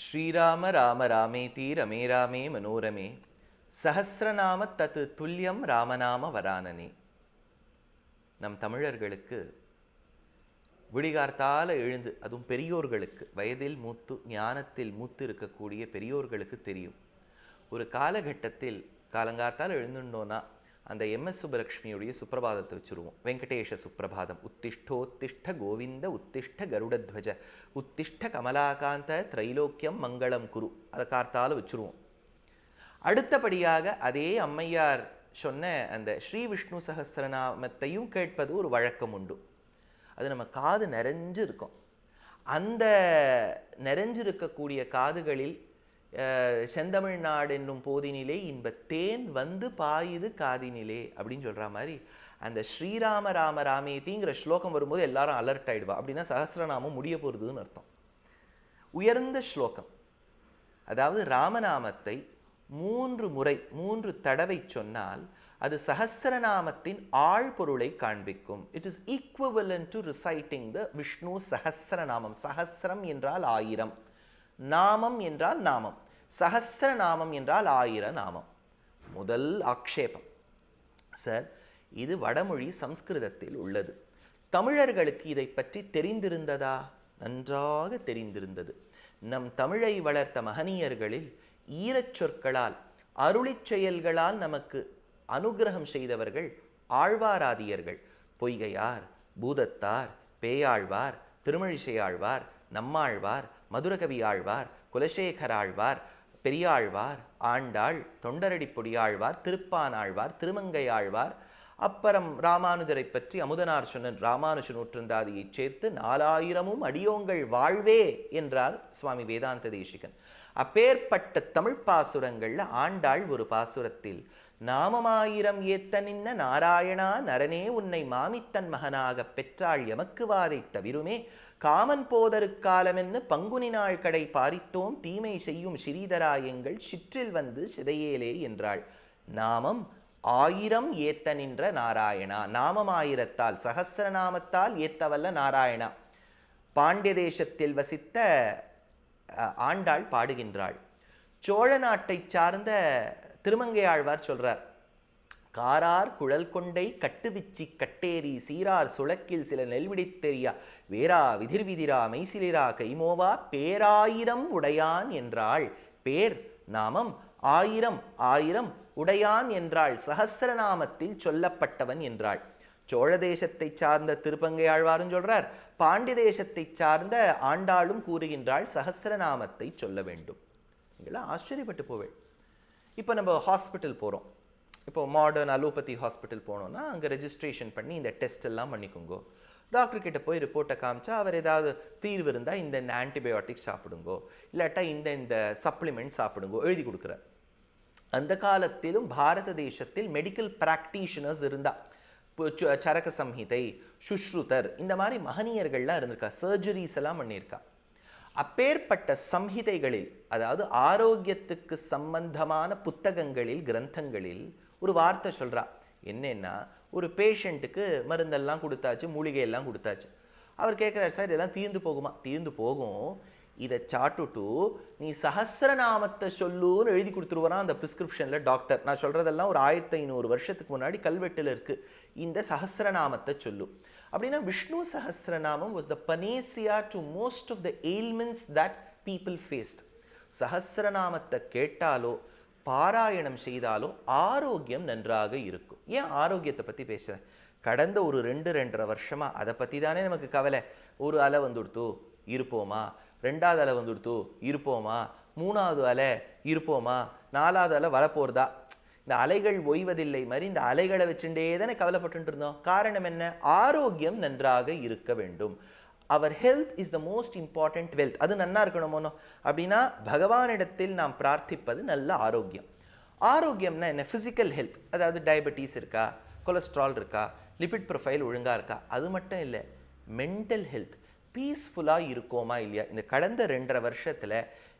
ஸ்ரீராம ராம ராமேதி ரமே ராமே மனோரமே. சஹசிரநாம தத்து துல்லியம் ராமநாம வரானனே. நம் தமிழர்களுக்கு விடிகார்த்தால எழுந்து அதுவும் பெரியோர்களுக்கு வயதில் மூத்து ஞானத்தில் மூத்து இருக்கக்கூடிய பெரியோர்களுக்கு தெரியும். ஒரு காலகட்டத்தில் காலங்கார்த்தால் எழுந்துட்டோன்னா அந்த எம்எஸ் சுப்பலக்ஷ்மியுடைய சுப்பிரபாதத்தை வச்சுருவோம். வெங்கடேஷ சுப்பிரபாதம். உத்திஷ்டோத்திஷ்ட கோவிந்த உத்திஷ்ட கருடத்வஜ உத்திஷ்ட கமலாகாந்த திரைலோக்கியம் மங்களம் குரு. அதை கார்த்தால் வச்சுருவோம். அடுத்தபடியாக அதே அம்மையார் சொன்ன அந்த ஸ்ரீ விஷ்ணு சகசிரநாமத்தையும் கேட்பது ஒரு வழக்கம் உண்டு. அது நம்ம காது நிறைஞ்சு இருக்கும். அந்த நிறைஞ்சிருக்கக்கூடிய காதுகளில் செந்தமிழ்நாடு என்னும் போதினிலே இன்ப தேன் வந்து பாயுது காதினிலே அப்படின்னு சொல்ற மாதிரி அந்த ஸ்ரீராம ராம ராமேதிங்கிற ஸ்லோகம் வரும்போது எல்லாரும் அலர்ட் ஆயிடுவா. அப்படின்னா சகஸ்ரநாமம் முடிய போகிறதுன்னு அர்த்தம். உயர்ந்த ஸ்லோகம். அதாவது ராமநாமத்தை மூன்று முறை மூன்று தடவை சொன்னால் அது சஹஸ்ரநாமத்தின் ஆழ்பொருளை காண்பிக்கும். It is equivalent to reciting the Vishnu Sahasranamam சஹஸ்ரம் என்றால் ஆயிரம். நாமம் என்றால் நாமம் சஹஸ்ரநாமம் என்றால் ஆயிர நாமம். முதல் ஆக்ஷேபம். சார் இது வடமொழி சம்ஸ்கிருதத்தில் உள்ளது. தமிழர்களுக்கு இதை பற்றி தெரிந்திருந்ததா? நன்றாக தெரிந்திருந்தது. நம் தமிழை வளர்த்த மகனியர்களில் ஈரச் சொற்களால் அருளிச் செயல்களால் நமக்கு அனுக்கிரகம் செய்தவர்கள் ஆழ்வாராதியர்கள். பொய்கையார் பூதத்தார் பேயாழ்வார் திருமழிசையாழ்வார் நம்மாழ்வார் மதுரகவி ஆழ்வார் குலசேகர் ஆழ்வார் பெரியாழ்வார் ஆண்டாள் தொண்டரடி பொடியாழ்வார் திருப்பானாழ்வார் திருமங்கையாழ்வார் அப்புறம் ராமானுஜரை பற்றி அமுதனார் சொன்ன ராமானுஜ நூற்றந்தாதியை சேர்த்து நாலாயிரமும் அடியோங்கள் வாழ்வே என்றார் சுவாமி வேதாந்த தேசிகன். அப்பேற்பட்ட தமிழ் பாசுரங்கள்ல ஆண்டாள் ஒரு பாசுரத்தில் நாமமாயிரம் ஏத்த நின்ன நாராயணா நரனே உன்னை மாமித்தன் மகனாகப் பெற்றாள் எமக்குவாதை தவிருமே. காமன் போதருக்காலமென்னு பங்குனி நாள் கடை பாரித்தோம் தீமை செய்யும் ஸ்ரீதரா எங்கள் சிற்றில் வந்து சிதையேலே என்றாள். நாமம் ஆயிரம் ஏத்த நின்ற நாராயணா. நாமம் ஆயிரத்தால் சகசிரநாமத்தால் ஏத்தவல்ல நாராயணா. பாண்டிய தேசத்தில் வசித்த ஆண்டாள் பாடுகின்றாள். சோழ நாட்டைச் சார்ந்த திருமங்கையாழ்வார் சொல்றார் காரார் குழல் கொண்டை கட்டுவிச்சி கட்டேரி சீரார் சுளக்கில் சில நெல்விடித்தெரியா வேரா வேரா விதிர்விதிரா மெய்சிலிரா கைமோவா பேராயிரம் உடையான் என்றாள். பேர் நாமம் ஆயிரம் ஆயிரம் உடையான் என்றாள். சஹஸ்ரநாமத்தில் சொல்லப்பட்டவன் என்றாள். சோழ தேசத்தை சார்ந்த திருப்பங்கை ஆழ்வாரும் சொல்றார். பாண்டி தேசத்தை சார்ந்த ஆண்டாளும் கூறுகின்றாள். சஹஸ்ரநாமத்தை சொல்ல வேண்டும். நீங்களாம் ஆச்சரியப்பட்டு போவேள். இப்போ நம்ம ஹாஸ்பிட்டல் போகிறோம் இப்போ மாடர்ன் அலோபதி ஹாஸ்பிட்டல் போனோம்னா அங்கே ரெஜிஸ்ட்ரேஷன் பண்ணி இந்த டெஸ்ட் எல்லாம் பண்ணிக்கோங்க. டாக்டர்கிட்ட போய் ரிப்போர்ட்டை காமிச்சா அவர் ஏதாவது தீர்வு இருந்தால் இந்த இந்த ஆன்டிபயோட்டிக் சாப்பிடுங்கோ. இல்லாட்டா இந்த இந்த சப்ளிமெண்ட் சாப்பிடுங்கோ. எழுதி கொடுக்குறார். அந்த காலத்திலும் பாரத தேசத்தில் மெடிக்கல் பிராக்டிஷனர்ஸ் இருந்தா. சரக சம்ஹிதை சுஷ்ருதர் இந்த மாதிரி மகனியர்கள்லாம் இருந்திருக்கா. சர்ஜரிஸ் எல்லாம் பண்ணியிருக்கா. அப்பேற்பட்ட சம்ஹிதைகளில் அதாவது ஆரோக்கியத்துக்கு சம்பந்தமான புத்தகங்களில் கிரந்தங்களில் ஒரு வார்த்தை சொல்றா. என்னன்னா ஒரு பேஷண்ட்டுக்கு மருந்தெல்லாம் கொடுத்தாச்சு மூலிகை எல்லாம் கொடுத்தாச்சு. அவர் கேட்குறாரு சார் இதெல்லாம் தீர்ந்து போகுமா? தீர்ந்து போகும். இதை சாட்டுட்டு நீ சஹஸ்ரநாமத்தை சொல்லுன்னு எழுதி கொடுத்துருவரான் அந்த ப்ரிஸ்கிரிப்ஷனில் டாக்டர் நான் சொல்கிறதெல்லாம் ஒரு ஆயிரத்தி ஐநூறு வருஷத்துக்கு முன்னாடி கல்வெட்டில் இருக்குது இந்த சஹஸ்ரநாமத்தை சொல்லு. அப்படின்னா Vishnu Sahasranamam was the panacea to most of the ailments that people faced சஹஸ்ரநாமத்தை கேட்டாலோ பாராயணம் செய்தாலோ ஆரோக்கியம் நன்றாக இருக்கும். ஏன் ஆரோக்கியத்தை பற்றி பேசுகிறேன் கடந்த ஒரு ரெண்டு ரெண்டரை வருஷமா அதை பற்றி தானே நமக்கு கவலை. ஒரு அலை வந்துடுத்து இருப்போமா? ரெண்டாவது அலை வந்துடுத்து இருப்போமா? மூணாவது அலை இருப்போமா? நாலாவது அலை வரப்போறதா? இந்த அலைகள் ஓய்வதில்லை மாதிரி இந்த அலைகளை வச்சுட்டே தானே கவலைப்பட்டு இருந்தோம். காரணம் என்ன? ஆரோக்கியம் நன்றாக இருக்க வேண்டும். Our health is the most important wealth அது நன்னா இருக்கணுமோனோ அப்படின்னா பகவானிடத்தில் நாம் பிரார்த்திப்பது நல்ல ஆரோக்கியம். ஆரோக்கியம்னா என்ன? ஃபிசிக்கல் ஹெல்த் அதாவது டயபெட்டிஸ் இருக்கா? கொலஸ்ட்ரால் இருக்கா? லிபிட் ப்ரொஃபைல் ஒழுங்காக இருக்கா? அது மட்டும் இல்லை. மென்டல் ஹெல்த் பீஸ்ஃபுல்லாக இருக்கோமா இல்லையா? இந்த கடந்த ரெண்டரை வருஷத்தில்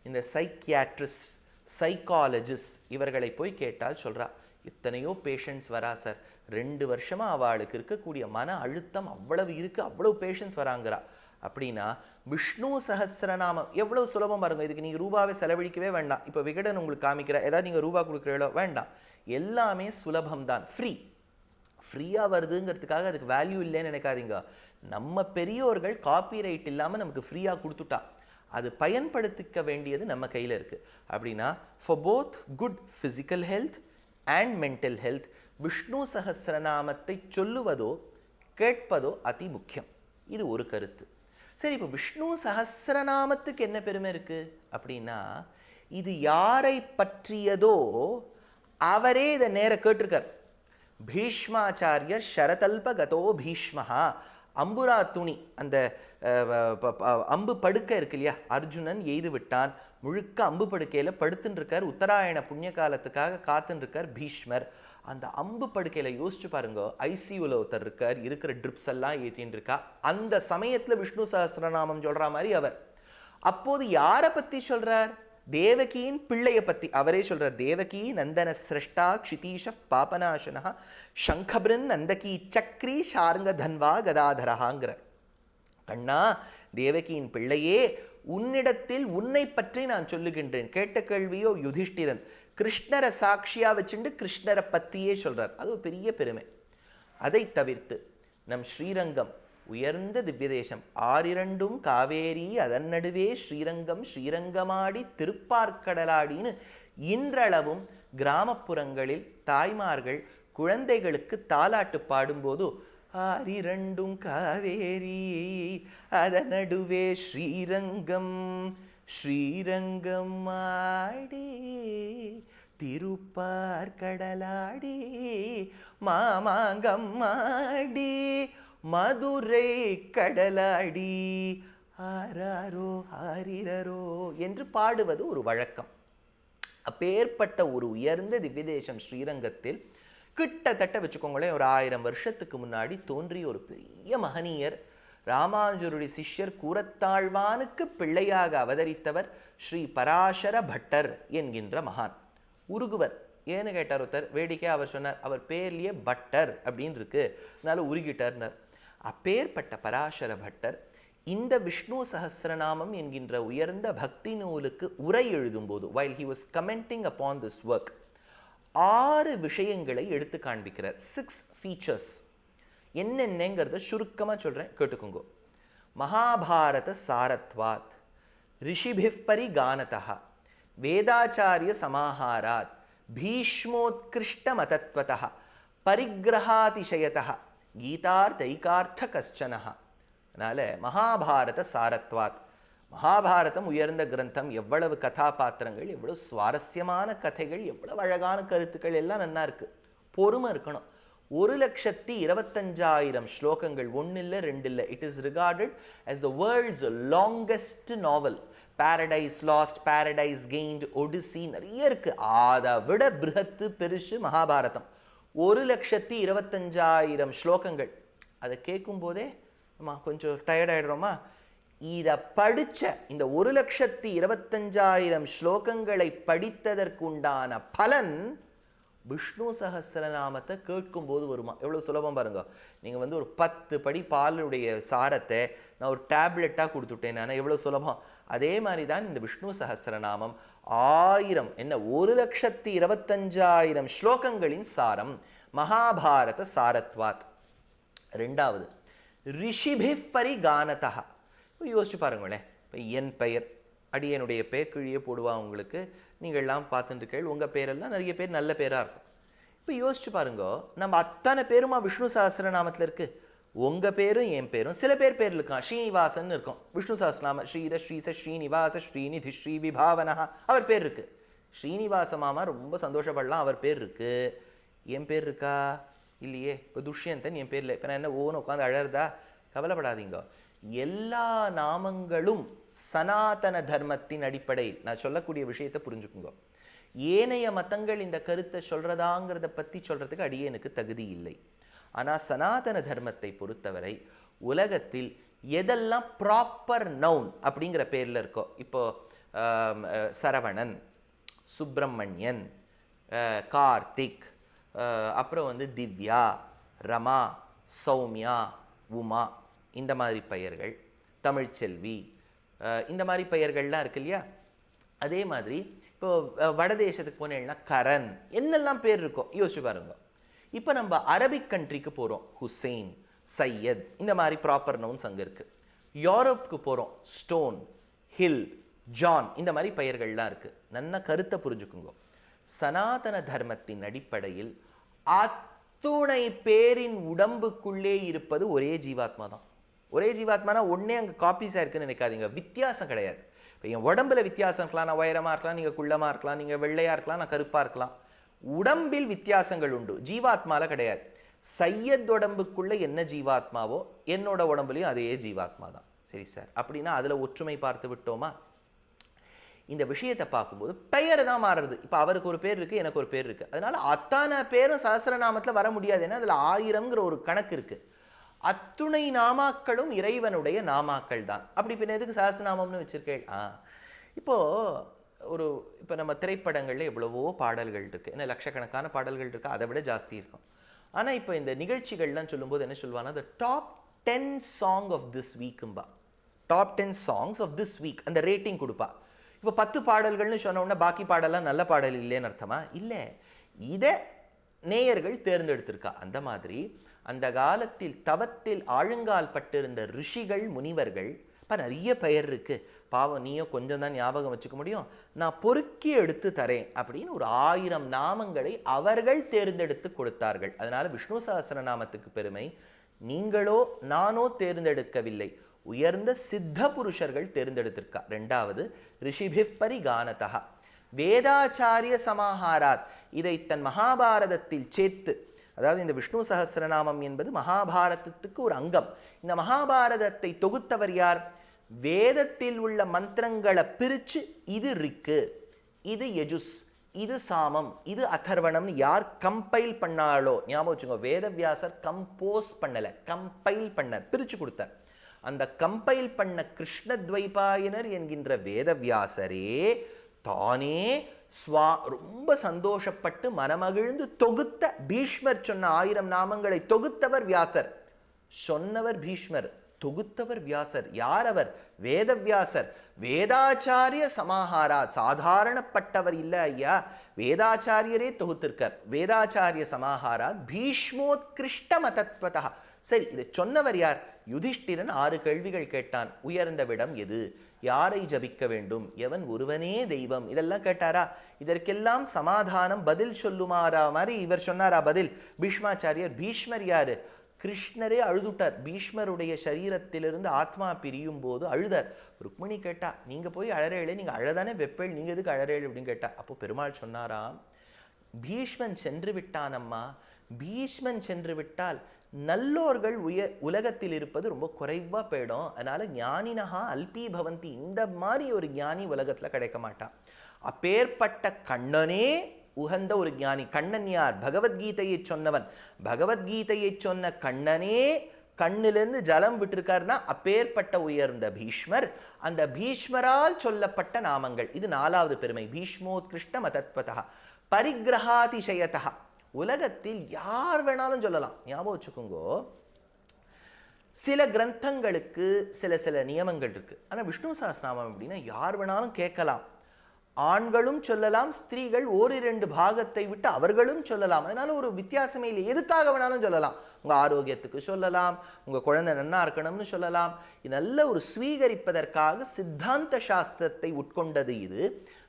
இந்த சைக்கியாட்ரிஸ்ட் சைக்காலஜிஸ்ட் இவர்களை போய் கேட்டால் சொல்கிறா இத்தனையோ பேஷண்ட்ஸ் வரா சார் ரெண்டு வருஷமாக அவளுக்கு இருக்கக்கூடிய மன அழுத்தம் அவ்வளவு இருக்குது அவ்வளவு பேஷண்ட்ஸ் வராங்கிறா. அப்படின்னா விஷ்ணு சஹசிரநாமம் எவ்வளோ சுலபம் பாருங்கள் இதுக்கு நீங்கள் ரூபாவை செலவழிக்கவே வேண்டாம். இப்போ விகடன் உங்களுக்கு காமிக்கிற ஏதாவது நீங்கள் ரூபா கொடுக்குறீங்களோ வேண்டாம். எல்லாமே சுலபம்தான். ஃப்ரீ ஃப்ரீயாக வருதுங்கிறதுக்காக அதுக்கு வேல்யூ இல்லைன்னு நினைக்காதீங்க. நம்ம பெரியோர்கள் காப்பிரைட் இல்லாமல் நமக்கு ஃப்ரீயாக கொடுத்துட்டா. அது பயன்படுத்திக்க வேண்டியது நம்ம கையில் இருக்குது அப்படின்னா for both good physical health and mental health Vishnu சகசிரநாமத்தை சொல்லுவதோ கேட்பதோ அதி முக்கியம். இது ஒரு கருத்து. சரி இப்போ விஷ்ணு சஹஸ்ரநாமத்துக்கு என்ன பெருமை இருக்கு? அப்படின்னா இது யாரை பற்றியதோ அவரே இதை நேர கேட்டிருக்கார். பீஷ்மாச்சாரியர் ஷரதல்பகதோ பீஷ்மஹா. அம்புரா துணி அந்த அம்பு படுக்கை இருக்கு இல்லையா? அர்ஜுனன் எய்து விட்டான். முழுக்க அம்பு படுக்கையில் படுத்துன்னு இருக்கார் உத்தராயண புண்ணிய காலத்துக்காக காத்துன்னு இருக்கார் பீஷ்மர். அந்த அம்பு படுக்கையில் யோசிச்சு பாருங்க. ஐசியூவில் ஒருத்தர் இருக்கார். இருக்கிற ட்ரிப்ஸ் எல்லாம் ஏற்றின்னு இருக்கா அந்த சமயத்தில் விஷ்ணு சஹஸ்ரநாமம் சொல்கிற மாதிரி அவர். அப்போது யாரை பற்றி சொல்கிறார் தேவகியின் பிள்ளையை பற்றி அவரே சொல்கிறார் தேவகி நந்தன சிரஷ்டா க்ஷிதீஷ பாபநாசனா சங்கபிரன் நந்தகி சக்ரி ஷாருங்க தன்வா கதாதரஹாங்கிறார். கண்ணா தேவகியின் பிள்ளையே உன்னிடத்தில் உன்னை பற்றி நான் சொல்லுகின்றேன். கேட்ட கேள்வியோ யுதிஷ்டிரன். கிருஷ்ணரை சாட்சியாக வச்சுட்டு கிருஷ்ணரை பத்தியே சொல்றார். அது ஒரு பெரிய பெருமை. அதை தவிர்த்து நம் ஸ்ரீரங்கம் உயர்ந்த திவ்யதேசம். ஆறிரண்டும் காவேரி அதன் நடுவே ஸ்ரீரங்கம் ஸ்ரீரங்கமாடி திருப்பார்க்கடலாடின்னு இன்றளவும் கிராமப்புறங்களில் தாய்மார்கள் குழந்தைகளுக்கு தாலாட்டு பாடும்போது ஆறிரண்டும் காவேரி அதன் நடுவே ஸ்ரீரங்கம் ஸ்ரீரங்கம் ஆடி திருப்பார்கடலாடி மாமாங்கம் ஆடி மதுரை கடலாடி. ஆராரோ ஆரிரரோ என்று பாடுவது ஒரு வழக்கம். அப்பேற்பட்ட ஒரு உயர்ந்த திவ்யதேசம் ஸ்ரீரங்கத்தில் கிட்டத்தட்ட வச்சுக்கோங்களேன் ஒரு ஆயிரம் வருஷத்துக்கு முன்னாடி தோன்றிய ஒரு பெரிய மகனீயர் ராமானுஜருடைய சிஷ்யர் கூரத்தாழ்வானுக்கு பிள்ளையாக அவதரித்தவர் ஸ்ரீ பராசர பட்டர் என்கின்ற மகான். உருகுவர். ஏன்னு கேட்டார் ஒருத்தர்? வேடிக்கை அவர் சொன்னார் அவர் பேர்லேயே பட்டர் அப்படின்னு இருக்கு அதனால உருகிட்டார்னார். அப்பேற்பட்ட பராசர பட்டர் இந்த விஷ்ணு சஹஸ்ரநாமம் என்கின்ற உயர்ந்த பக்தி நூலுக்கு உரை எழுதும்போது while he was commenting upon this work ஆறு விஷயங்களை எடுத்து காண்பிக்கிறார். சிக்ஸ் ஃபீச்சர்ஸ் என்னென்னங்கிறத சுருக்கமாக சொல்கிறேன் கேட்டுக்கோங்க. மகாபாரத சாரத்வாத் ரிஷிபிஃபரி கானதா வேதாச்சாரிய சமாஹாராத் பீஷ்மோத்கிருஷ்ட மதத்வதா பரிகிரகாதிசயதா கீதார்த்தைகார்த்த கஷ்டனஹா அதனால மகாபாரத சாரத்வாத் மகாபாரதம் உயர்ந்த கிரந்தம் எவ்வளவு கதாபாத்திரங்கள் எவ்வளோ சுவாரஸ்யமான கதைகள் எவ்வளவு அழகான கருத்துக்கள் எல்லாம் நல்லா இருக்கு. பொறுமை இருக்கணும். ஒரு லட்சத்தி இருபத்தஞ்சாயிரம் ஸ்லோகங்கள் ஒன்று இல்லை ரெண்டு இல்லை it is recorded as the world's longest novel Paradise Lost Paradise Gained Odyssey நிறைய இருக்கு. அதை விட பிருகத்து பெருசு மகாபாரதம். ஒரு லட்சத்தி இருபத்தஞ்சாயிரம் ஸ்லோகங்கள். அதை கேட்கும் போதே அம்மா கொஞ்சம் டயர்டாயிடுறோமா இதை படித்த இந்த ஒரு லட்சத்தி இருபத்தஞ்சாயிரம் ஸ்லோகங்களை படித்ததற்குண்டான பலன் விஷ்ணு சஹஸ்ரநாமத்தை கேட்கும்போது வருமா? எவ்வளோ சுலபம் பாருங்க. நீங்கள் வந்து ஒரு பத்து படி பாலுடைய சாரத்தை நான் ஒரு டேப்லெட்டாக கொடுத்துட்டேன் நான் எவ்வளோ சுலபம். அதே மாதிரி தான் இந்த விஷ்ணு சஹஸ்ரநாமம் ஆயிரம் என்ன ஒரு லட்சத்தி இருபத்தஞ்சாயிரம் ஸ்லோகங்களின் சாரம் மகாபாரத சாரத்வாத். ரெண்டாவது ரிஷிபிப் பரிகானதா யோசிச்சு பாருங்களேன் இப்போ என் பெயர் அடியனுடைய பெயர் கிழியே போடுவா உங்களுக்கு நீங்கள்லாம் பார்த்துட்டு இருக்கீர்கள் உங்கள் பேரெல்லாம் நிறைய பேர் நல்ல பேராக இருக்கும். இப்போ யோசிச்சு பாருங்க நம்ம அத்தனை பேருமா விஷ்ணு சஹஸ்ரநாமத்தில் இருக்குது உங்கள் பேரும் என் பேரும். சில பேர் பேர் இருக்கான் ஸ்ரீனிவாசன் இருக்கும். விஷ்ணு சஹஸ்நாம ஸ்ரீத ஸ்ரீச ஸ்ரீனிவாச ஸ்ரீநிதி ஸ்ரீ விபாவனா அவர் பேர் இருக்கு. ஸ்ரீனிவாச மாமா ரொம்ப சந்தோஷப்படலாம். அவர் பேர் இருக்கு. என் பேர் இருக்கா? இல்லையே. இப்போ துஷ்யந்தன் என் பேரில். இப்போ நான் என்ன ஓன்னு உட்காந்து அழறதா? கவலைப்படாதீங்க. எல்லா நாமங்களும் சனாதன தர்மத்தின் அடிப்படையில் நான் சொல்லக்கூடிய விஷயத்தை புரிஞ்சுக்குங்க. ஏனைய மதங்கள் இந்த கருத்தை சொல்றதாங்கிறத பத்தி சொல்றதுக்கு அடியேனுக்கு தகுதி இல்லை. ஆனால் சனாதன தர்மத்தை பொறுத்தவரை உலகத்தில் எதெல்லாம் ப்ராப்பர் நவுன் அப்படிங்கிற பேரில் இருக்கோ இப்போ சரவணன் சுப்பிரமணியன் கார்த்திக் அப்புறம் வந்து திவ்யா ரமா சௌமியா உமா இந்த மாதிரி பெயர்கள் தமிழ்ச்செல்வி இந்த மாதிரி பெயர்கள்லாம் இருக்கு இல்லையா? அதே மாதிரி இப்போ வடதேசத்துக்கு போனேன்னா கரண் என்னெல்லாம் பேர் இருக்கோ யோசிச்சு பாருங்க. இப்போ நம்ம அரபிக் கண்ட்ரிக்கு போகிறோம் ஹுசைன் சையத் இந்த மாதிரி ப்ராப்பர் நவுன்ஸ் அங்கே இருக்குது யூரோப்புக்கு போகிறோம் ஸ்டோன் ஹில் ஜான் இந்த மாதிரி பெயர்கள்லாம் இருக்குது நல்லா கருத்தை புரிஞ்சுக்குங்க. சனாதன தர்மத்தின் அடிப்படையில் அத்துணை பேரின் உடம்புக்குள்ளே இருப்பது ஒரே ஜீவாத்மா தான். ஒரே ஜீவாத்மானா ஒன்றே அங்கே காப்பீஸாக இருக்குன்னு நினைக்காதீங்க. வித்தியாசம் கிடையாது. இப்போ என் உடம்புல வித்தியாசம் இருக்கலாம் நான் உயரமாக இருக்கலாம் நீங்கள் குள்ளமாக இருக்கலாம் நீங்கள் வெள்ளையாக இருக்கலாம் நான் கருப்பாக இருக்கலாம். உடம்பில் வித்தியாசங்கள் உண்டு. ஜீவாத்மால கிடையாது. சையத் உடம்புக்குள்ள என்ன ஜீவாத்மாவோ என்னோட உடம்புலையும் அதே ஜீவாத்மா தான். சரி சார் அப்படின்னா அதில் ஒற்றுமை பார்த்து விட்டோமா? இந்த விஷயத்தை பார்க்கும்போது பெயர் தான் மாறுறது. இப்போ அவருக்கு ஒரு பேர் இருக்கு எனக்கு ஒரு பேர் இருக்கு. அதனால அத்தான பேரும் சஹஸ்ரநாமத்தில் வர முடியாது ஏன்னா அதில் ஆயிரம்ங்கிற ஒரு கணக்கு இருக்கு. அத்துணை நாமாக்களும் இறைவனுடைய நாமாக்கள் தான். அப்படி பின்ன எதுக்கு சஹஸ்ரநாமம்னு வச்சிருக்கேன்? ஆ இப்போ ஒரு இப்போ நம்ம திரைப்படங்களில் எவ்வளவோ பாடல்கள் இருக்குது என்ன லட்சக்கணக்கான பாடல்கள் இருக்குது அதை விட ஜாஸ்தி இருக்கும். ஆனால் இப்போ இந்த நிகழ்ச்சிகள்லாம் சொல்லும்போது என்ன சொல்லுவாங்கன்னா the top ten song of this வீக்கும்பா top ten songs of this week அந்த ரேட்டிங் கொடுப்பா. இப்போ பத்து பாடல்கள்னு சொன்ன உடனே பாக்கி பாடலாம் நல்ல பாடல் இல்லைன்னு அர்த்தமா? இல்லை. இதை நேயர்கள் தேர்ந்தெடுத்திருக்கா. அந்த மாதிரி அந்த காலத்தில் தவத்தில் ஆழுங்கால் பட்டிருந்த ரிஷிகள் முனிவர்கள் இப்போ நிறைய பெயர் இருக்கு. பாவம் நீயும் கொஞ்சம் தான் ஞாபகம் வச்சுக்க முடியும். நான் பொறுக்கி எடுத்து தரேன் அப்படின்னு ஒரு ஆயிரம் நாமங்களை அவர்கள் தேர்ந்தெடுத்து கொடுத்தார்கள். அதனால் விஷ்ணு சஹஸ்ரநாமத்துக்கு பெருமை. நீங்களோ நானோ தேர்ந்தெடுக்கவில்லை. உயர்ந்த சித்த புருஷர்கள் தேர்ந்தெடுத்திருக்கா. ரெண்டாவது ரிஷிபிஃபரி கானதா வேதாச்சாரிய சமாஹாராத். இதை தன் மகாபாரதத்தில் சேர்த்து அதாவது இந்த விஷ்ணு சஹஸ்ரநாமம் என்பது மகாபாரதத்துக்கு ஒரு அங்கம். இந்த மகாபாரதத்தை தொகுத்தவர் யார்? வேதத்தில் உள்ள மந்திரங்களை பிரித்து இது ரிக்கு இது யஜுஸ் இது சாமம் இது அதர்வணம்னு யார் கம்பைல் பண்ணாலோ ஞாபகம் வச்சுக்கோ வேதவியாசர் கம்போஸ் பண்ணலை கம்பைல் பண்ணார் பிரித்து கொடுத்தார். அந்த கம்பைல் பண்ண கிருஷ்ணத்வைபாயனர் என்கின்ற வேதவியாசரே தானே ஸ்வா ரொம்ப சந்தோஷப்பட்டு மனமகிழ்ந்து தொகுத்த பீஷ்மர் சொன்ன ஆயிரம் நாமங்களை தொகுத்தவர் வியாசர். சொன்னவர் பீஷ்மர். தொகுத்தவர் வியாசர். யார் அவர் வேதவியாசர். வேதாச்சாரிய சமாஹாரா. சாதாரணப்பட்டவர் இல்லை ஐயா. வேதாச்சாரியரே தொகுத்திருக்கார். வேதாச்சாரிய சமாஹாரா. பீஷ்மோத்கிருஷ்ட மதத்வதா. சரி இதை சொன்னவர் யார்? யுதிஷ்டிரன் ஆறு கேள்விகள் கேட்டான். உயர்ந்த விடம் எது? யாரை ஜபிக்க வேண்டும்? எவன் ஒருவனே தெய்வம். இதெல்லாம் கேட்டாரா? இதற்கெல்லாம் சமாதானம் பதில் சொல்லுமாறா மாதிரி இவர் சொன்னாரா பதில்? பீஷ்மாச்சாரியர் பீஷ்மர் யாரு? கிருஷ்ணரே அழுதுட்டார். பீஷ்மருடைய சரீரத்திலிருந்து ஆத்மா பிரியும் போது அழுதார். ருக்மிணி கேட்டா நீங்க போய் அழறேளே நீங்க அழதானே வெப்பேள் நீங்கள் எதுக்கு அழறேழு அப்படின்னு கேட்டா அப்போ பெருமாள் சொன்னாராம் பீஷ்மன் சென்று விட்டான் அம்மா பீஷ்மன் சென்று விட்டால் நல்லோர்கள் உய உலகத்தில் இருப்பது ரொம்ப குறைவா போயிடும். அதனால் ஞானினஹா அல்பி பவந்தி இந்த மாதிரி ஒரு ஞானி உலகத்தில் கிடைக்க மாட்டான். அப்பேற்பட்ட கண்ணனே உகந்த ஒரு ஞானி கண்ணன் யார் பகவத்கீதையை சொன்னவன். பகவத்கீதையை சொன்ன கண்ணனே கண்ணிலிருந்து ஜலம் விட்டிருக்காருன்னா அப்பேற்பட்ட உயர்ந்த பீஷ்மர். அந்த பீஷ்மரால் சொல்லப்பட்ட நாமங்கள். இது நாலாவது பெருமை. பீஷ்மோத்கிருஷ்ட மதத்வதா. பரிகிரகாதிசயதா உலகத்தில் யார் வேணாலும் சொல்லலாம். ஞாபகம் வச்சுக்கோங்கோ. சில கிரந்தங்களுக்கு சில சில நியமங்கள் இருக்கு. ஆனா விஷ்ணு சஹஸ்ரநாமம் அப்படின்னா யார் வேணாலும் கேட்கலாம். ஆண்களும் சொல்லலாம் ஸ்திரீகள் ஓரிரண்டு பாகத்தை விட்டு அவர்களும் சொல்லலாம். அதனால ஒரு வித்தியாசமே இல்லை. எதுக்காக வேணாலும் சொல்லலாம். உங்க ஆரோக்கியத்துக்கு சொல்லலாம் உங்க குழந்தை நன்னா இருக்கணும்னு சொல்லலாம். இது நல்ல ஒரு ஸ்வீகரிப்பதற்காக சித்தாந்த சாஸ்திரத்தை உட்கொண்டது இது.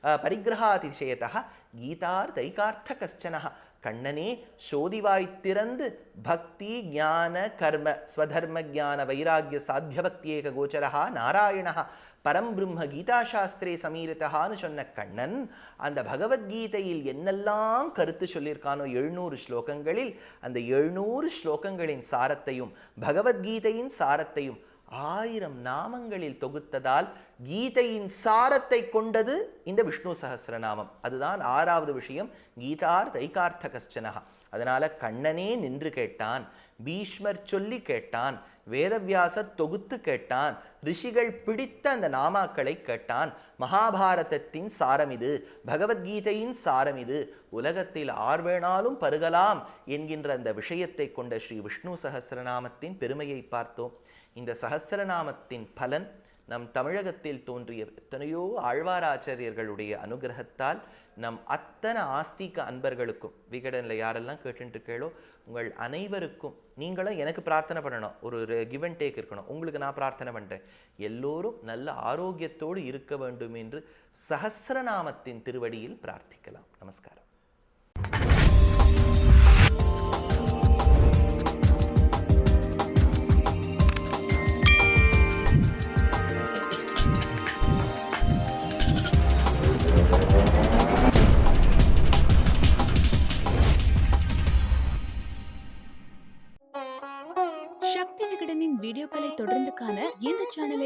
அஹ், பரிகிரகாதிசயத்தக கீதார் தைகார்த்த கஷ்டனக கண்ணனே சோதிவாய் திறந்து பக்தி ஞான கர்ம ஸ்வதர்ம ஞான வைராகிய சாத்தியபக்தியேக கோச்சரா நாராயணா பரம்பிரம்ம கீதாசாஸ்திரே சமீரிதஹான்னு சொன்ன கண்ணன் அந்த பகவத்கீதையில் என்னெல்லாம் கருத்து சொல்லியிருக்கானோ எழுநூறு ஸ்லோகங்களில் அந்த எழுநூறு ஸ்லோகங்களின் சாரத்தையும் பகவத்கீதையின் சாரத்தையும் ஆயிரம் நாமங்களில் தொகுத்ததால் கீதையின் சாரத்தை கொண்டது இந்த விஷ்ணு சகசிரநாமம் அதுதான் ஆறாவது விஷயம் கீதார் தைகார்த்த கஷ்டனகா அதனால கண்ணனே நின்று கேட்டான் பீஷ்மர் சொல்லி கேட்டான் வேதவியாசர் தொகுத்து கேட்டான். ரிஷிகள் பிடித்த அந்த நாமாக்களை கேட்டான். மகாபாரதத்தின் சாரம் இது பகவத்கீதையின் சாரம் இது உலகத்தில் ஆர்வேனாலும் பருகலாம் என்கின்ற அந்த விஷயத்தை கொண்ட ஸ்ரீ விஷ்ணு சஹஸ்ரநாமத்தின் பெருமையை பார்த்தோம். இந்த சஹஸ்ரநாமத்தின் பலன் நம் தமிழகத்தில் தோன்றிய எத்தனையோ ஆழ்வாராச்சாரியர்களுடைய அனுகிரகத்தால் நம் அத்தனை ஆஸ்திக அன்பர்களுக்கும் விகடனில் யாரெல்லாம் கேட்டுட்டு உங்கள் அனைவருக்கும் நீங்களும் எனக்கு பிரார்த்தனை பண்ணணும். ஒரு கிவ் அண்ட் டேக் இருக்கணும். உங்களுக்கு நான் பிரார்த்தனை பண்ணுறேன் எல்லோரும் நல்ல ஆரோக்கியத்தோடு இருக்க வேண்டும் என்று சஹஸ்ரநாமத்தின் திருவடியில் பிரார்த்திக்கலாம். நமஸ்காரம்.